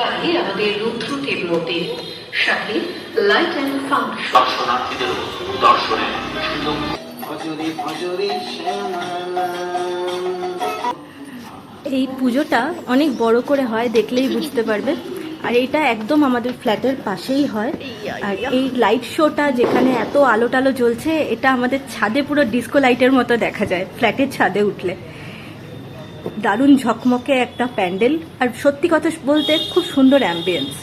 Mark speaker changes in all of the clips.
Speaker 1: বাহির আমাদের মন্দির সাথে লাইট অ্যান্ড ফাংশন
Speaker 2: দর্শনার্থীদের দর্শনের সুযোগ।
Speaker 3: ভজরে ভজরে
Speaker 4: এই পুজোটা অনেক বড় করে হয় দেখলেই বুঝতে পারবে। আর এটা একদম আমাদের ফ্ল্যাটের পাশেই হয়। আর এই লাইট শোটা যেখানে এত আলো টালো জ্বলছে এটা আমাদের ছাদে পুরো ডিস্কো লাইটের মতো দেখা যায় ফ্ল্যাটের ছাদে উঠলে। দারুণ ঝকমকে একটা প্যান্ডেল আর সত্যি কথা বলতে খুব সুন্দর অ্যাম্বিয়েন্স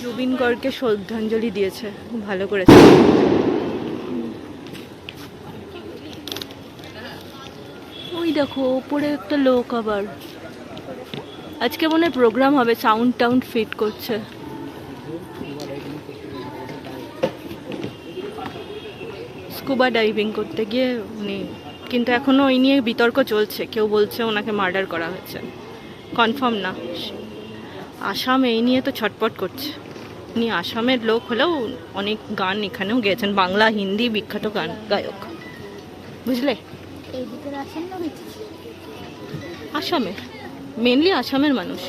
Speaker 4: জুবিন গড়কে শ্রদ্ধাঞ্জলি দিয়েছে। খুব ভালো করেছে। ওই দেখো ওপরে একটা লোক আবার। আজকে মনে প্রোগ্রাম হবে সাউন্ড টাউন্ড ফিট করছে। স্কুবা ডাইভিং করতে গিয়ে উনি কিন্তু এখনও ওই নিয়ে বিতর্ক চলছে কেউ বলছে ওনাকে মার্ডার করা হয়েছে। কনফার্ম না। আসাম এই নিয়ে তো ছটপট করছে। উনি আসামের লোক হলেও অনেক গান এখানেও গেয়েছেন বাংলা হিন্দি বিখ্যাত গান গায়ক। বুঝলে? আসামের। মেনলি আসামের মানুষ।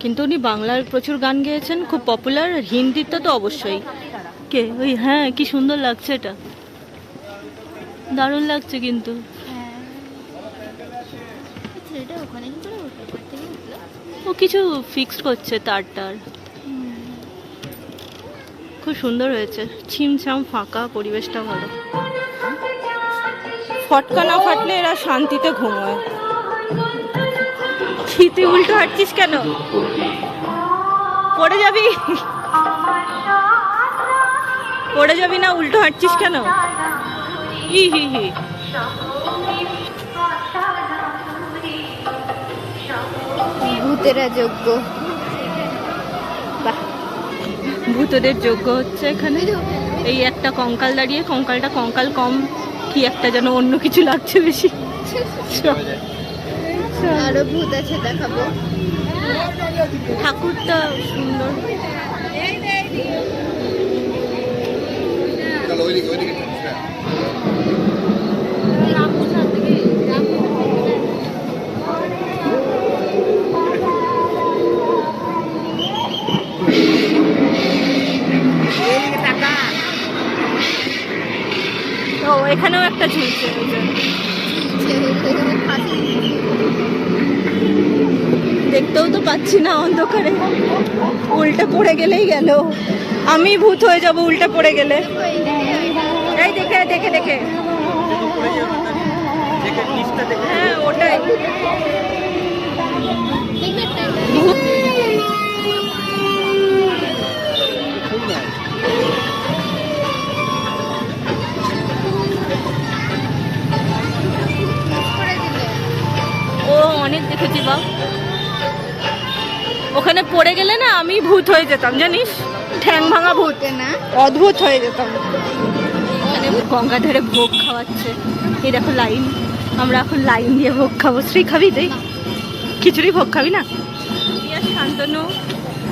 Speaker 4: কিন্তু উনি বাংলার প্রচুর গান গেয়েছেন, খুব পপুলার আর হিন্দিতে তো অবশ্যই। কে? ওই হ্যাঁ কি সুন্দর লাগছে এটা। দারুণ লাগছে কিন্তু। ও কিছু ফিক্সড করছে তার টার খুব সুন্দর হয়েছে। ছিমছাম ফাঁকা, পরিবেশটা ভালো। ফটকা না ফাটলে এরা শান্তিতে ঘুমোয়। শীতে উল্টো হাঁটছিস কেন? পড়ে যাবি? পড়ে যাবি না উল্টো হাঁটছিস কেন? হি হি হি।
Speaker 5: ভূতেরা যোগ্য।
Speaker 4: ভূতদের যোগ্য হচ্ছে এখানে। এই একটা কঙ্কাল দাঁড়িয়ে কঙ্কালটা কঙ্কাল কম কি একটা যেন অন্য কিছু লাগছে বেশি।
Speaker 5: আরও ভূত আছে দেখাবো।
Speaker 4: ঠাকুরটা সুন্দর। ও এখানেও একটা ঝুলছে। দেখতেও তো পাচ্ছি না অন্ধকারে। উল্টে পড়ে গেলেই গেল। আমি ভূত হয়ে যাব উল্টে পড়ে গেলে। এই দেখে দেখে দেখে। হ্যাঁ ওটাই। ভূত অনেক দেখেছি বা ওখানে পড়ে গেলে না আমি ভূত হয়ে যেতাম জানিস? ঠ্যাং ভাঙা ভূত।
Speaker 5: না
Speaker 4: অদ্ভুত হয়ে যেতাম। এখানে গঙ্গাধারে ভোগ খাওয়াচ্ছে। এই দেখো লাইন আমরা এখন লাইন দিয়ে ভোগ খাব। শ্রী খাবি তুই খিচুড়ি ভোগ খাবি না? শান্তনু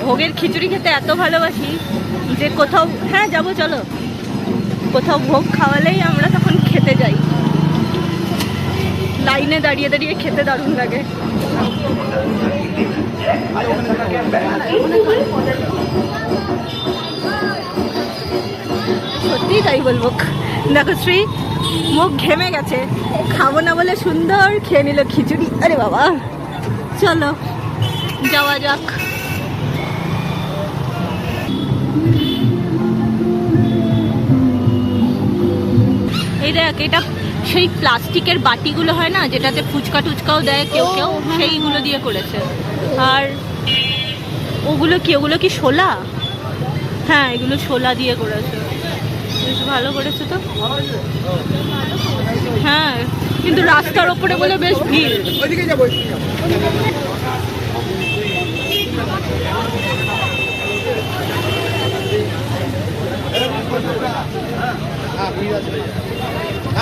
Speaker 4: ভোগের খিচুড়ি খেতে এত ভালোবাসি যে কোথাও হ্যাঁ যাব চলো। কোথাও ভোগ খাওয়ালেই আমরা তখন খেতে যাই। লাইনে দাঁড়িয়ে দাঁড়িয়ে খেতে দারুণ লাগে। সত্যিই তাই বলব। দেখো শ্রী, মুখ ঘেমে গেছে। খাব না বলে সুন্দর খেয়ে নিল খিচুড়ি। আরে বাবা। চলো, যাওয়া যাক। এই দেখ, এটা সেই প্লাস্টিকের বাটিগুলো হয় না যেটাতে ফুচকা টুচকাও দেয় কেউ কেউ সেইগুলো দিয়ে করেছে। আর ওগুলো কি ওগুলো কি শোলা হ্যাঁ এগুলো শোলা দিয়ে করেছে। বেশ ভালো করেছে তো। হ্যাঁ কিন্তু রাস্তার ওপরে বলে বেশ ভিড়।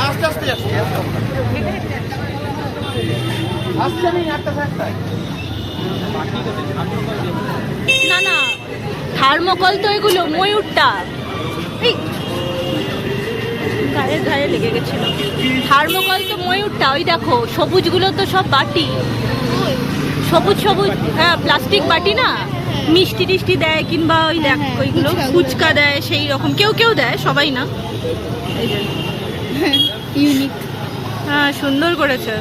Speaker 3: আস্তে আস্তে আমি একটা
Speaker 4: না না থার্মোকল তো এগুলো ময়ূরটা। গায়ের গায়ে লেগে গেছিল। থার্মোকল তো ময়ূরটা ওই দেখো সবুজগুলো তো সব বাটি। সবুজ সবুজ হ্যাঁ প্লাস্টিক বাটি না? মিষ্টি টিষ্টি দেয় কিংবা ওই দেখ
Speaker 5: হ্যাঁ,
Speaker 4: ওইগুলো। ফুচকা দেয় সেই রকম। কেউ কেউ দেয় সবাই না? এই যে
Speaker 5: ইউনিক।
Speaker 4: হ্যাঁ সুন্দর করেছে।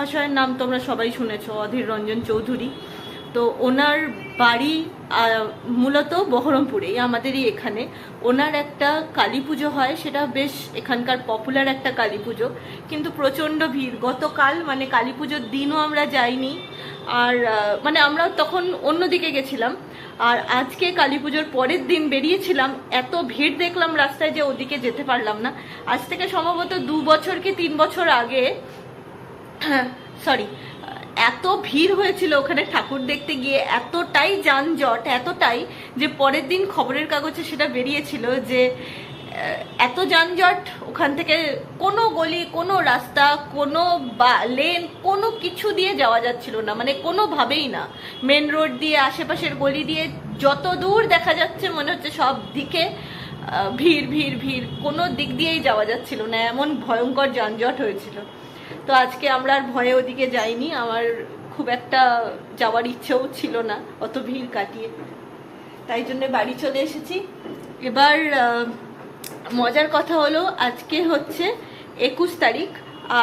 Speaker 4: মহাশয়ের নাম তোমরা সবাই শুনেছ, অধীর রঞ্জন চৌধুরী। তো ওনার বাড়ি মূলত বহরমপুরেই আমাদেরই এখানে। ওনার একটা কালী পুজো হয়, সেটা বেশ এখানকার পপুলার একটা কালী পুজো। কিন্তু প্রচণ্ড ভিড়। গতকাল মানে কালী পুজোর দিনও আমরা যাইনি। আর মানে আমরা তখন অন্যদিকে গেছিলাম। আর আজকে কালী পুজোর পরের দিন বেরিয়েছিলাম। এত ভিড় দেখলাম রাস্তায় যে ওদিকে যেতে পারলাম না। আজ থেকে সম্ভবত দু বছর কি তিন বছর আগে সরি এত ভিড় হয়েছিল ওখানে ঠাকুর দেখতে গিয়ে, এতটাই যানজট, এতটাই যে পরের দিন খবরের কাগজে সেটা বেরিয়েছিল যে এত যানজট, ওখান থেকে কোনো গলি, কোনো রাস্তা, কোনো বা লেন কোনো কিছু দিয়ে যাওয়া যাচ্ছিল না মানে কোনোভাবেই না। মেন রোড দিয়ে, আশেপাশের গলি দিয়ে যত দূর দেখা যাচ্ছে মনে হচ্ছে সব দিকে ভিড় ভিড় ভিড়, কোনো দিক দিয়েই যাওয়া যাচ্ছিল না, এমন ভয়ঙ্কর যানজট হয়েছিল। তো আজকে আমরা আর ভয়ে ওদিকে যাইনি, আমার খুব একটা যাওয়ার ইচ্ছেও ছিল না, অত ভিড় কাটিয়ে। তাই জন্য বাড়ি চলে এসেছি। এবার মজার কথা হলো, আজকে হচ্ছে একুশ তারিখ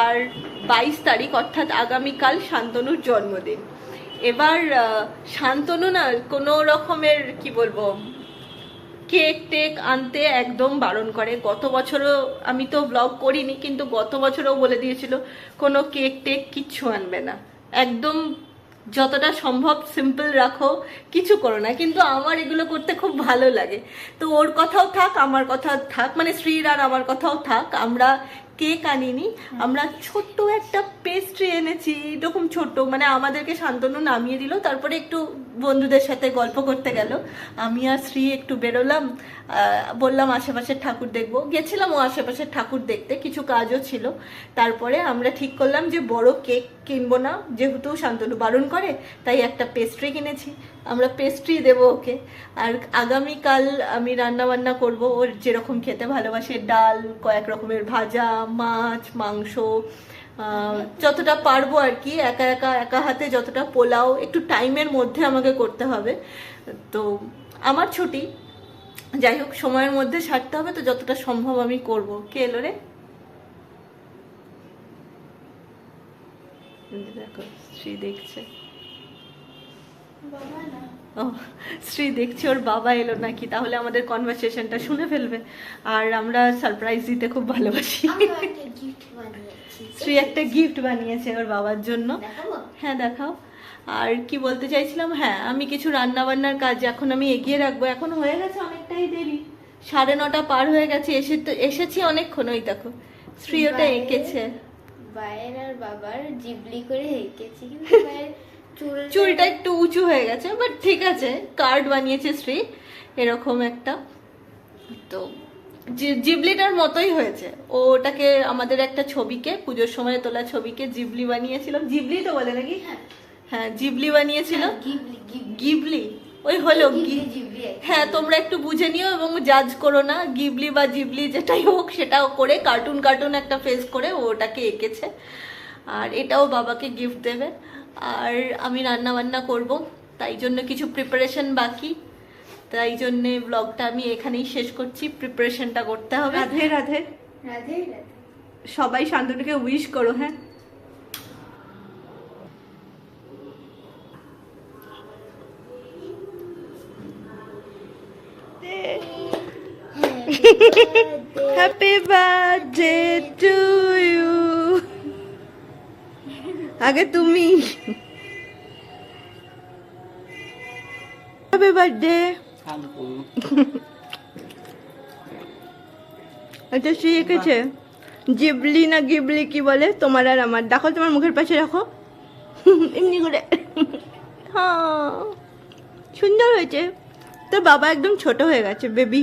Speaker 4: আর বাইশ তারিখ, অর্থাৎ আগামীকাল শান্তনুর জন্মদিন। এবার শান্তনু না কোনো রকমের, কি বলব কেক টেক আনতে একদম বারণ করে। গত বছরও আমি তো ব্লগ করিনি, কিন্তু গত বছরও বলে দিয়েছিল, কোনো কেক টেক কিচ্ছু আনবে না। একদম যতটা সম্ভব সিম্পল রাখো, কিছু করো না। কিন্তু আমার এগুলো করতে খুব ভালো লাগে। তো ওর কথাও থাক, আমার কথা থাক মানে শ্রীর আর আমার কথাও থাক, আমরা কেক আনিনি। আমরা ছোট্ট একটা পেস্ট্রি এনেছি এরকম ছোট্ট। মানে আমাদেরকে শান্তনু নামিয়ে দিল তারপরে একটু বন্ধুদের সাথে গল্প করতে গেল। আমি আর শ্রী একটু বেরোলাম বললাম আশেপাশের ঠাকুর দেখব। গেছিলাম ও আশেপাশের ঠাকুর দেখতে কিছু কাজও ছিল। তারপরে আমরা ঠিক করলাম যে বড় কেক কিনবো না যেহেতু শান্তনু বারণ করে তাই একটা পেস্ট্রি কিনেছি। আমরা পেস্ট্রি দেবো ওকে। আর আগামীকাল আমি রান্না বান্না করব, ওর যেরকম খেতে ভালোবাসে, ডাল, কয়েক রকমের ভাজা, মাছ, মাংস যতটা পারব আর কি, একা একা একা হাতে যতটা পোলাও, একটু টাইমের মধ্যে আমাকে করতে হবে। তো আমার ছুটি। যাই হোক, সময়ের মধ্যে সারতে হবে, তো যতটা সম্ভব আমি করব। কে এলো রে? দেখো, শ্রী দেখছে। ও শ্রী দেখছি ওর বাবা এলো নাকি। তাহলে আমাদের কনভারসেশনটা শুনে ফেলবে। আর আমরা সারপ্রাইজ দিতে খুব ভালোবাসি। শ্রী একটা গিফট বানিয়েছে ওর বাবার জন্য। হ্যাঁ দেখাও। আর কি বলতে চাইছিলাম? হ্যাঁ আমি কিছু রান্না বান্নার কাজ এখন আমি এগিয়ে রাখব। এখন হয়ে গেছে অনেকটাই দেরি। সাড়ে নটা পার হয়ে গেছে। এসে তো এসেছি অনেকক্ষণ ওই দেখো। শ্রী ওটা এঁকেছে।
Speaker 5: বায়ের আর বাবার জিবলি করে এঁকেছি। কিন্তু
Speaker 4: চুলটা একটু উঁচু হয়ে গেছে বাট ঠিক আছে কার্ড বানিয়েছে শ্রী এরকম একটা। তো জিবলিটার মতোই হয়েছে। ও ওটাকে আমাদের একটা ছবিকে পুজোর সময় তোলা ছবিকে জিবলি বানিয়েছিল। জিবলি তো বলে নাকি? হ্যাঁ। জিবলি বানিয়েছিল।
Speaker 5: Ghibli Ghibli.
Speaker 4: ওই হলো। হ্যাঁ তোমরা একটু বুঝে নিও এবং জাজ করো না গিবলি বা জিবলি যেটাই হোক সেটাও করে কার্টুন কার্টুন একটা ফেস করে ও ওটাকে এঁকেছে। আর এটাও বাবাকে গিফট দেবে। আর আমি রান্না বান্না করব। তাই জন্য কিছু প্রিপারেশন বাকি। তাই জন্যে ব্লগটা আমি এখানেই শেষ করছি। প্রিপারেশনটা করতে হবে। রাধে রাধে।
Speaker 5: রাধে রাধে।
Speaker 4: সবাই শান্তনুকে উইশ করো হ্যাঁ। হ্যাপি বার্থডে টু ইউ আগে তুমি। হ্যাপি বার্থডে এটা সে এঁকেছে। জিবলি না গিবলি কি বলে? তোমার আর আমার। দেখো তোমার মুখের পাশে রাখো। এমনি করে। হ্যাঁ। সুন্দর হয়েছে। তোর বাবা একদম ছোট হয়ে গেছে বেবি